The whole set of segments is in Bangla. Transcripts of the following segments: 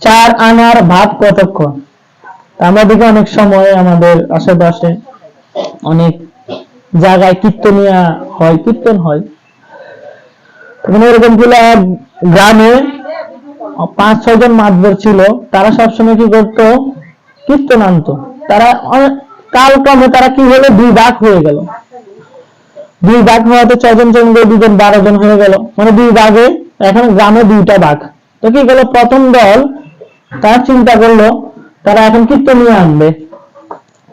চার আনার ভাত কতক্ষণ? আমরা দেখি অনেক সময় আমাদের আশেপাশে অনেক জায়গায় কীর্তনিয়া হয়, কীর্তন হয়। তখন এরকম এক গ্রামে পাঁচ, ছয় জন মাতবর ছিল, তারা সবসময় কি করতো? কীর্তন আনতো। তারা অনেক- কালক্রমে তারা কি হলো? দুই ভাগ হয়ে গেল। দুই ভাগ হওয়াতে ছজন জন দিয়ে দুজন বারো জন হয়ে গেল। মানে দুই ভাগে, এখন গ্রামে দুইটা ভাগ। তো কি গেল প্রথম দল তারা চিন্তা করল, তারা এখন কীর্তনীয় আনবে।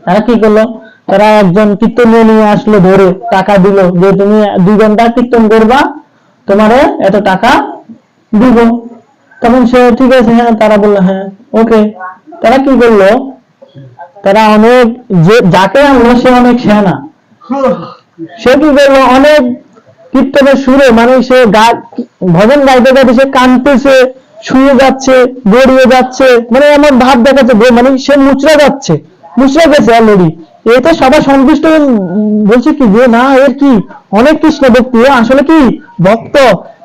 তারা কি করল? তারা একজন কীর্তনীয় নিয়ে আসলো ধরে, টাকা দিল যে, তুমি দুই ঘণ্টা কীর্তন করবা, তোমারে এত টাকা দিব। তখন সে, ঠিক আছে হ্যাঁ। তারা বলল হ্যাঁ। ওকে। তারা কি করল? তারা অনেক, যে, যাকে আনলো, সে অনেক সেনা। সে কি করল? অনেক কীর্তনের সুরে মানে সে গা- ভজন গাইতে গাইতে সে কানতেছে শুয়ে যাচ্ছে, গড়িয়ে যাচ্ছে মানে এমন ভাব দেখাচ্ছে মানে সে মুচড়া যাচ্ছে, মুচড়া গেছে অলরেডি এতে সবাই সন্তুষ্ট বলছে কি যে, না, এর কি? অনেক কৃষ্ণ ভক্তি আসলে কি? ভক্ত।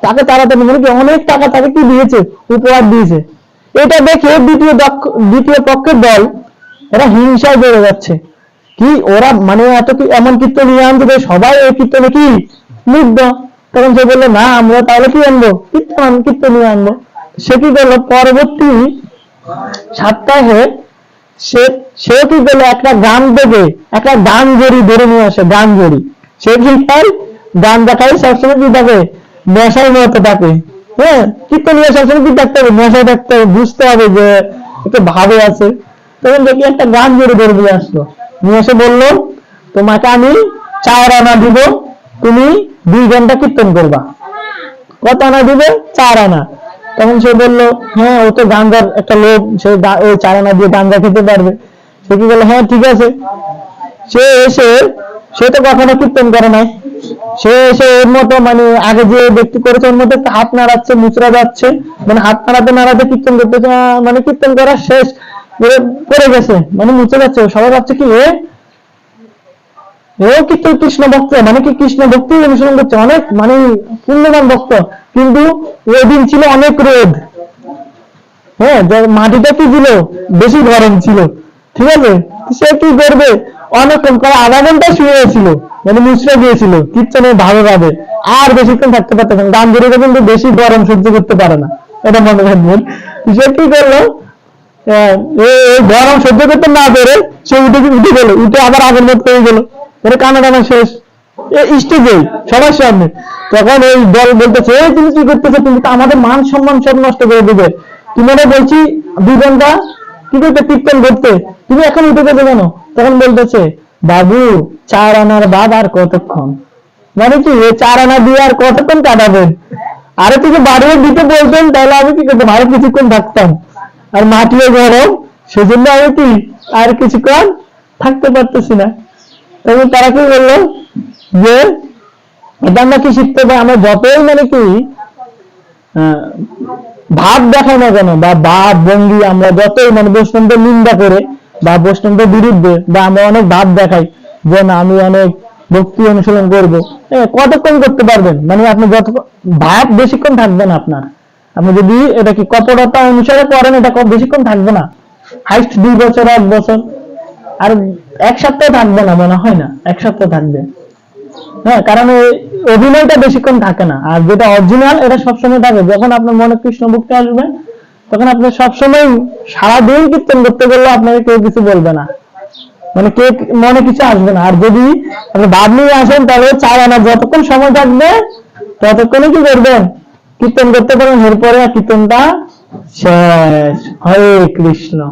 তাকে তাড়াতাড়ি মানে কি অনেক টাকা তাকে কি দিয়েছে? উপহার দিয়েছে। এটা দেখে দ্বিতীয় দ্বিতীয় পক্ষের দল, এরা হিংসায় বেড়ে যাচ্ছে। কি? ওরা মানে এত কি, এমন কীর্তন নিয়ে আনতে সবাই এই কীর্তনে কি? মুগ্ধ। তখন সে বলল, না, আমরা তাহলে কি আনব? কীর্তন কীর্তন নিয়ে আনব। সে কি করল পরবর্তী সপ্তাহে সে সে কি করল একটা গান দেবে, একটা গান জড়ি ধরে নিয়ে আসে গান জড়ি সে কি খায় গান দেখায়, সবসময় কি থাকে? নেশার মতো থাকে। হ্যাঁ কীর্তন নিয়ে সবসময় কি থাকতে হবে? নেশায় থাকতে হবে, বুঝতে হবে যে একটু ভাবে আছে। তখন দেখি একটা গান জড়ি ধরে নিয়ে আসলো। নিয়ে এসে বলল, তোমাকে আমি চার আনা দিব। তুমি দুই ঘণ্টা কীর্তন করবা। কত আনা দিবে? চার আনা। তখন সে বলল হ্যাঁ ও তো গাঞ্জার একটা লোক, সে ওই চার আনা দিয়ে গাঞ্জা খেতে পারবে। সে কি বলল হ্যাঁ ঠিক আছে। সে এসে, সে তো কখনো কীর্তন করে নাই। সে এসে ওর মতো মানে আগে যে ব্যক্তি করেছে, ওর মতো হাত নাড়াচ্ছে, মুচড়া যাচ্ছে মানে হাত নাড়াতে নাড়াতে কীর্তন করতেছে মানে কীর্তন করা শেষ করে গেছে মানে মুচড়ে যাচ্ছে। সবাই ভাবছে কি, এ ও কিন্তু কৃষ্ণ ভক্ত? মানে কি কৃষ্ণ ভক্তি অনুসরণ করছে? অনেক মানে পুণ্যবান ভক্ত। কিন্তু ওই দিন ছিল অনেক রোদ। হ্যাঁ মাটিটা কি ছিল? বেশি গরম ছিল। ঠিক আছে? সে কি করবে? অনেকক্ষণ করে আধা ঘণ্টা শুয়ে ছিল মানে মুচড়ে গিয়েছিল। কীর্তনে ভাবে ভাবে। আর বেশিক্ষণ থাকতে পারতেছে না। গান জড়িয়ে কিন্তু বেশি গরম সহ্য করতে পারে না। এটা মনে রাখবেন। সে কি করল? আহ, গরম সহ্য করতে না পেরে সে উঠে উঠে গেল। উঠে আবার আগের মতো হয়ে গেল। এটা কানা টানা শেষ। স্টেজে সবার সামনে। তখন এই দল বলতেছে, এই, তুমি কি করতেছো? তুমি তো আমাদের মান সম্মান সব নষ্ট করে দিবে। তোমারে বলছি, দুই ঘণ্টা কি করতে? কীর্তন করতে। তুমি এখন উঠে গেছো কেন? তখন বলতেছে, বাবু, চার আনার বাদ আর কতক্ষণ? মানে কি চার আনা দিয়ে আর কতক্ষণ কাটাবেন আরে তুমি বাড়িয়ে দিতে বলতেন, তাহলে আমি কি করতাম? আরও কিছুক্ষণ থাকতাম। আর মাটিও গরম, সেজন্য আমি কি আর কিছুক্ষণ থাকতে পারতেছি না। তখন তারা কি বলল? যে এটা আমরা কি শিখতে পাই? আমরা যতই মানে কি ভাব দেখাই না কেন, বা ভাব, ভঙ্গি, আমরা যতই মানে বৈষ্ণবদের নিন্দা করে, বা বৈষ্ণবদের বিরুদ্ধে, বা আমরা অনেক ভাব দেখাই, যে না, আমি অনেক ভক্তি অনুসরণ করব। কতক্ষণ করতে পারবেন? মানে আপনি যত, ভাব বেশিক্ষণ থাকবে না আপনার। আপনি যদি এটা কি কপটতা অনুসারে করেন, এটা বেশিক্ষণ থাকবে না। হাইস্ট দুই বছর, এক বছর, আর এক সপ্তাহ থাকবে না, মনে হয় না। এক সপ্তাহ থাকবে। হ্যাঁ কারণ এই অভিনয়টা বেশিক্ষণ থাকে না। আর যেটা অরিজিনাল এটা সবসময় থাকে। যখন আপনার মনে কৃষ্ণ ভক্তি আসবে, তখন আপনি সবসময় সারাদিন কীর্তন করতে গেলে আপনাকে কেউ কিছু বলবে না। মানে কে মনে কিছু আসবে না। আর যদি আপনি ভাব নিয়ে আসেন, তাহলে চার আনা যতক্ষণ সময় থাকবে ততক্ষণে কি করবেন? কীর্তন করতে পারেন। এরপরে কীর্তনটা শেষ। হরে কৃষ্ণ।